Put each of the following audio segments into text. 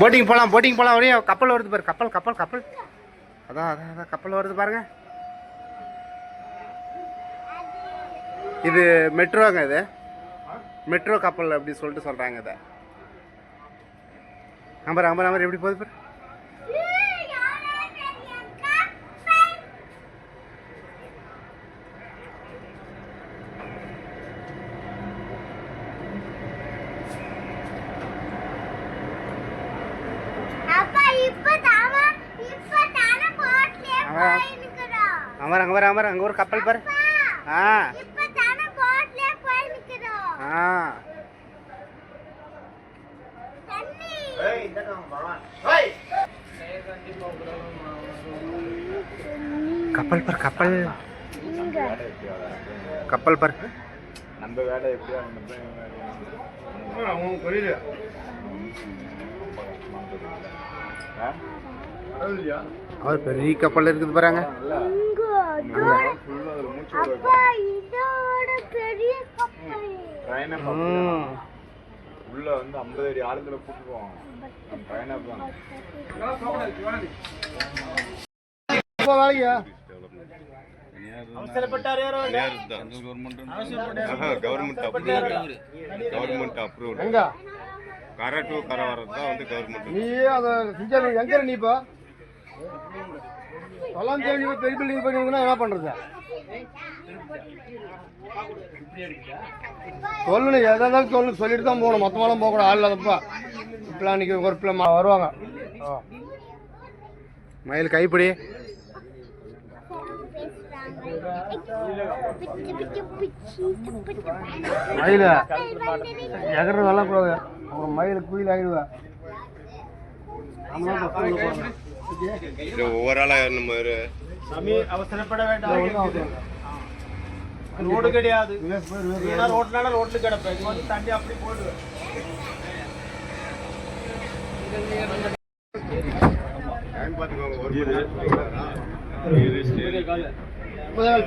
Boating போகலாம் boating போகலாம் ஒரே கப்பல் வருது பாரு கப்பல் கப்பல் கப்பல். அதான் அதான் அதான் கப்பல் வருது பாருங்க. இது மெட்ரோங்க இது. மெட்ரோ கப்பல் அப்படி சொல்லிட்டு சொல்கிறாங்க இதை. நம்பர் நம்பர் நம்பர் எப்படி போகுது பாரு? அமர் அங்கே வர அமர் அங்கே ஒரு கப்பல் பாரு. ஆ. ஆ. தண்ணி. கப்பல் பாரு கப்பல். கப்பல் பாரு. நம்ம வேலை எப்படியா அவர் பெரிய கப்பல் இருக்குது பாருங்க உள்ள வந்து ஐம்பது அடி ஆழத்துல கூட்டு போவோம் நம்ம பையனா கவர்மெண்ட் அப்ரூவ் கவர்மெண்ட் அப்ரூவ் எங்க கரை டு கரை வர்றது தான் வந்து கவர்மெண்ட் நீ அதை செஞ்ச எங்க நீ இப்போ? சொல்லாம் தேடி போய் பெரிய பில்டிங் பண்ணிருந்தா என்ன பண்றது? சொல்லணும் எதா இருந்தாலும் சொல்லணும். சொல்லிட்டு தான் போகணும். மொத்தமாலாம் போகக்கூடாது. ஆள் இல்லாதப்பா. இப்பெல்லாம் அன்னைக்கு ஒரு பிள்ளை வருவாங்க. மயில் கைப்பிடி. மயில்? எகறது வரக்கூடாது அப்புறம் மயில் குயில் ஆகிடுவேன் ஒவ்வொரு ஆளா நம்ம ஒரு அவசரப்பட வேண்டாம். ரோடு கிடையாது. ரோட்னால ரோட்ல கிடப்பேன். இங்க வந்து தண்ணி அப்படி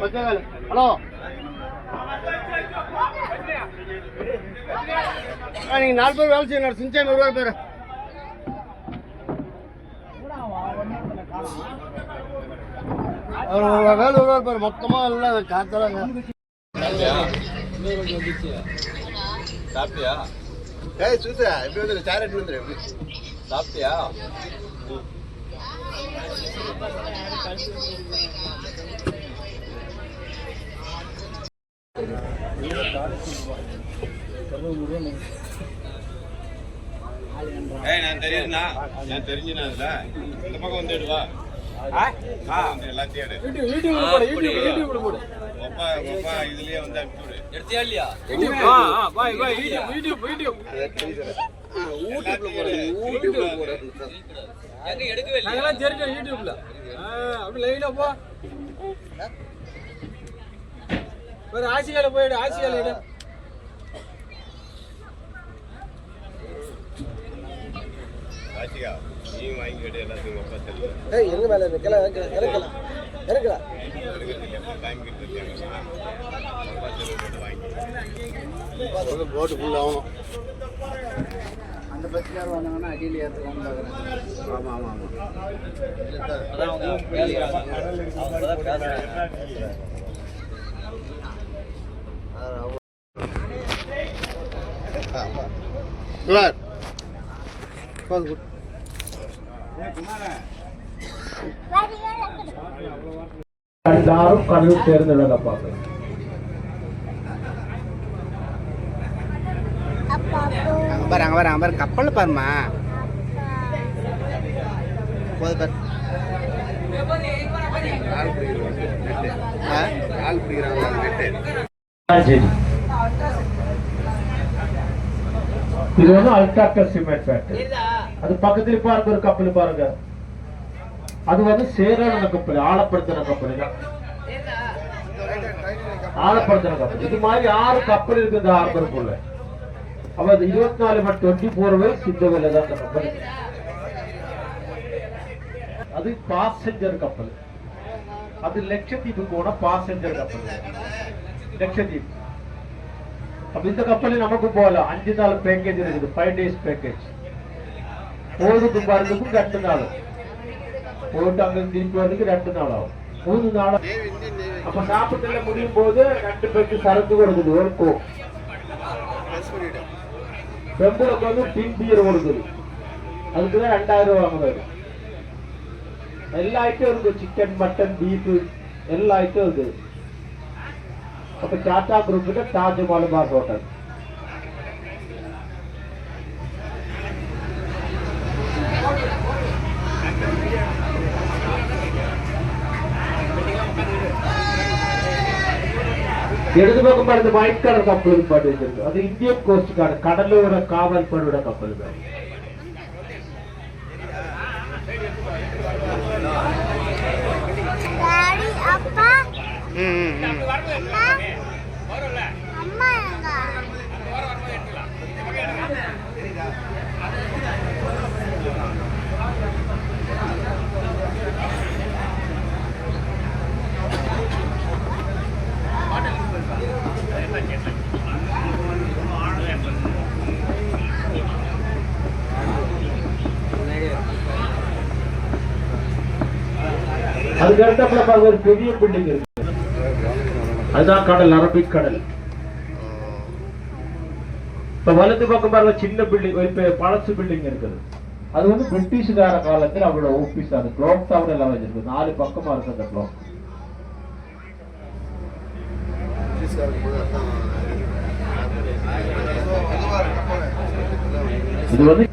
பச்சைக்கால் ஹலோ நீங்க நாலு பேர் வேலை செய்யணும். சிஞ்சன் ஒரு பேர். அவர் ஒரு வேலை ஒரு பேர் மொத்தமா எல்லாம் காத்தலாங்க சாப்பிட்டியா? ஏய் சூசா எப்படி வந்து சேர் எடுத்து வந்துரு சாப்பிட்டியா? ஏய் நான் தெரியுதுண்ணா. நான் தெரிஞ்சுண்ணா அதுல. இந்த பக்கம் வந்து எடுவா எல்லாத்தையும் எடு ஒப்பா ஒப்பா இதுலயே வந்து அனுப்பிச்சு விடு. நாங்கெல்லாம் தெரிஞ்சோம் யூடியூப்ல அப்படி லைனா போ. ஒரு ஆசிகால போயிடு ஆசிகால எடு ஆச்சிகா நீ வாங்கிக்கிட்டு எல்லாத்தையும் ஒப்பா தெரியும். எங்க மேல இறக்கலாம் இறக்கலாம் இறக்கலாம் வாங்கிட்டு இருக்காங்க போட்டு ஃபுல் ஆகணும். அந்த பஸ்ஸில் வந்தாங்கன்னா அடியில் ஆமாம் ஆமாம் ஆமாம் குட். எல்லாரும் கடல் சேர்ந்து பார்க்கணும் அப்பா அங்கே பாரு அங்கே பாரு அங்கே பாரு கப்பல் பாருமா போது பாரு இது வந்து அல்ட்ராக்கர் சிமெண்ட் ஃபேக்டரி அது பக்கத்துல பாருங்க ஒரு கப்பல் பாருங்க. அது வந்து சேரான கப்பல் ஆழப்படுத்தின கப்பல் தான். ஆழப்படுத்தின கப்பல் இது மாதிரி ஆறு கப்பல் இருக்கு இந்த ஹார்பருக்குள்ள அப்ப அது இருபத்தி நாலு மணி டுவெண்ட்டி ஃபோர் வயசு இந்த வேலை தான் அந்த கப்பல் அது பாசஞ்சர் கப்பல் அது லட்சத்தீப்பு போன பாசஞ்சர் கப்பல் லட்சத்தீப் அப்ப இந்த கப்பல் நமக்கு போகல அஞ்சு நாள் பேக்கேஜ் இருக்குது ஃபைவ் டேஸ் பேக்கேஜ் போதுக்கு மருந்துக்கும் ரெண்டு நாள். போட்டு அங்க திருப்பி வரதுக்கு ரெண்டு நாள் ஆகும். மூணு நாள்? அப்ப நாற்பத்தேழு முடியும் போது ரெண்டு பேருக்கு சரக்கு கொடுக்குது ஒரு கோ. வந்து டின் பீர் கொடுக்குது அதுக்கு தான் ரெண்டாயிரம் ரூபா வாங்குறாரு. எல்லா ஐட்டம் இருக்கு. சிக்கன் மட்டன் பீஃப் எல்லா ஐட்டம் இருக்குது அப்ப டாடா குரூப் தாஜ்மஹால் தாஜ் ஹோட்டல் இடது பக்கம் பாருங்க ஒயிட் கலர் கப்பலுக்கு பாட்டு வச்சிருக்கு. அது இந்தியன் கோஸ்ட் கார்டு கடலோர காவல் படையோட கப்பல் தான். டாடி அப்பா. அதுக்கு அடுத்தப்பல பாருங்க ஒரு பெரிய பில்டிங் இருக்கு. அதுதான் கடல் அரபிக் கடல். இப்ப வலது பக்கம் பாருங்க சின்ன பில்டிங் இப்ப பழசு பில்டிங் இருக்குது. அது வந்து பிரிட்டிஷ்கார காலத்தில் அவரோட ஆபீஸ் அந்த கிளாக் டவர் எல்லாம் வச்சிருக்கு. நாலு பக்கமா இருக்கு அந்த கிளாக் இது வந்து